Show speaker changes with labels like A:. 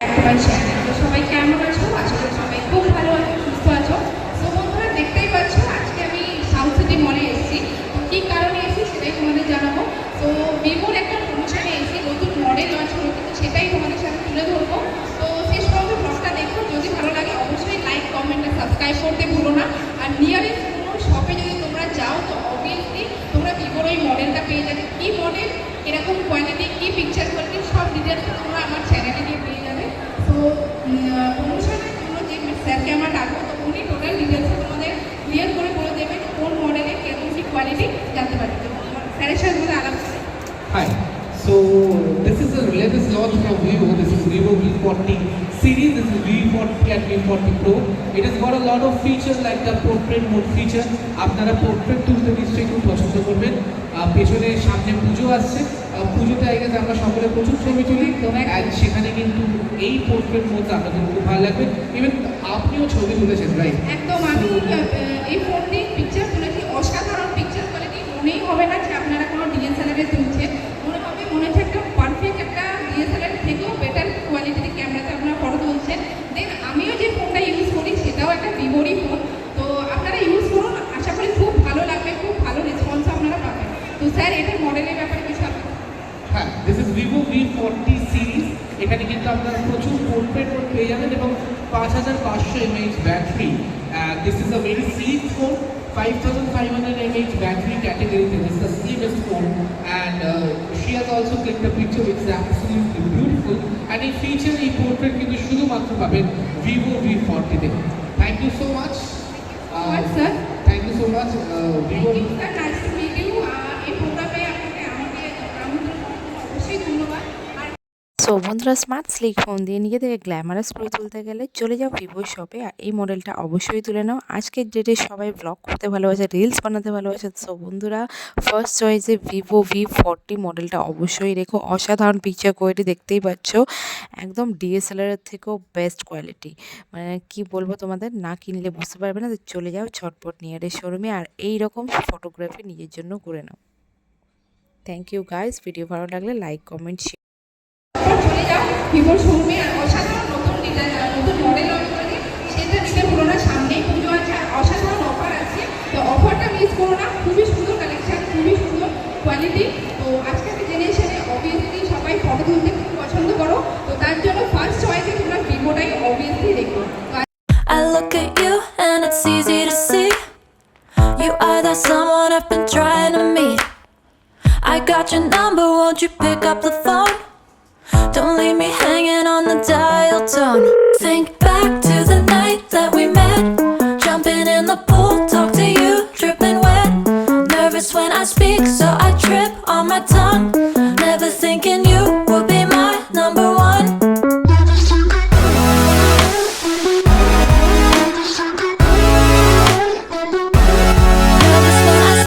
A: আমার তো সবাই কেমন আছো? আশা করি সবাই খুব ভালো আছো, সুস্থ আছো। তো বন্ধুরা, দেখতেই পাচ্ছ, আজকে আমি সাউথ সিটি মলে এসেছি। তো কী কারণে এসেছি সেটাই তোমাদের জানাব। তো ভিভোর একটা প্রমোশনে এসেছি, নতুন মডেল লঞ্চ হলো সেটাই তোমাদের সাথে তুলে ধরবো। তো শেষ পর্যন্ত ব্লগটা দেখো, যদি ভালো লাগে অবশ্যই লাইক কমেন্ট আর করতে ভুলো স্যারকে আমরা ডাকবো তো উনি টোটাল ডিটেলস তোমাদের ক্লিয়ার করে বলে দেবেন কোন মডেলে কেমন কি কোয়ালিটি জানতে পারবে তো স্যারের সাথে তোমাদের আলাপ করে
B: Hi. So this is a latest launch from Vivo. This is Vivo V40 series. This is V40 and V40 Pro. It has got a lot of features like the portrait mode feature. আপনারা portrait তুলতে নিশ্চয়ই খুব পছন্দ করবেন পেছনে সামনে পুজো আসছে পুজোতে আই গেছে আমরা সকলে প্রচুর ছবি তুলি সেখানে কিন্তু এই পোর্ট্রেট মোড আপনাদের খুব ভালো লাগবে ইভেন আপনিও ছবি তুলেছেন রাইট
A: একদম আমি এই ফোনটি পিকচার তুলেছি। অসাধারণ পিকচার কোয়ালিটি মনেই হবে না যে আপনারা কোনো ডিএসএলআরে তুলছেন মনে হবে মনে হচ্ছে একটা পারফেক্ট একটা ডিএসএলআর থেকেও বেটার কোয়ালিটির ক্যামেরাতে আপনারা ফটো তুলছেন। দেন আমিও যে ফোনটা ইউজ করি সেটাও একটা ভিভোরই ফোন তো আপনারা ইউজ করুন। আশা করি খুব ভালো লাগবে খুব ভালো রেসপন্স আপনারা পাবেন। তো স্যার এটার মডেলের ব্যাপারে কিছু
B: হ্যাঁ this is Vivo V forty series এখানে কিন্তু আপনারা প্রচুর পোর্ট্রেট মোড পেয়ে যাবেন এবং পাঁচ হাজার পাঁচশো MH battery this is a very slick phone five thousand five hundred MH battery ক্যাটেগরিতে this the slimmest phone and she has also click the picture with absolutely beautiful and এই feature এই portrait কিন্তু শুধুমাত্র পাবেন Vivo V ফোরটিতে thank you so much
A: sir?
B: Thank you so much Vivo
A: sir nice to meet you এই প্রোগ্রামে আপনাকে আমাকে আমন্ত্রণ করার জন্য অবশ্যই ধন্যবাদ আর
C: সো বন্ধুরা স্মার্ট স্লিক ফোন দিয়ে নিজেদেরকে গ্ল্যামারাস করে তুলতে গেলে চলে যাও ভিভো শপে আর এই মডেলটা অবশ্যই তুলে নাও। আজকের ডেটে সবাই ব্লগ করতে ভালোবাসে রিলস বানাতে ভালোবাসে। সো বন্ধুরা ফার্স্ট চয়েসে ভিভো ভি ফোরটি মডেলটা অবশ্যই রেখো। অসাধারণ পিকচার কোয়ালিটি দেখতেই পাচ্ছ। একদম ডিএসএলআরের থেকেও বেস্ট কোয়ালিটি মানে কি বলব তোমাদের, না কিনলে বুঝতে পারবে না। চলে যাও ছটপট নিয়ারের শোরুমে আর এই রকম ফটোগ্রাফি নিজের জন্য করে নাও। থ্যাংক ইউ গাইস ভিডিও ভালো লাগলে লাইক কমেন্ট শেয়ার
A: ভিভোর শোরুমে আর অসাধারণ নতুন ডিজাইন নতুন মডেল লঞ্চ করেছে সেটা নিতে ভুলো না সামনেই পুজো আছে আর অসাধারণ অফার আছে তো অফারটা মিস করো না খুবই সুন্দর কালেকশন খুবই সুন্দর কোয়ালিটি তো আজকের জেনারেশনে অবভিয়াসলি সবাই ফটো তুলতে খুব পছন্দ করো তো তার জন্য ফার্স্ট চয়েসে তোমরা ভিভোটাই অবভিয়াসলি রেখো তো
D: I look at you and it's easy to see. You are that someone I've been trying to meet. I got your number, won't you pick up the phone? Don't leave me hanging on the dial tone. Think back to the night that we met. Jumping in the pool, talk to you, dripping wet. Nervous when I speak, so I trip on my tongue.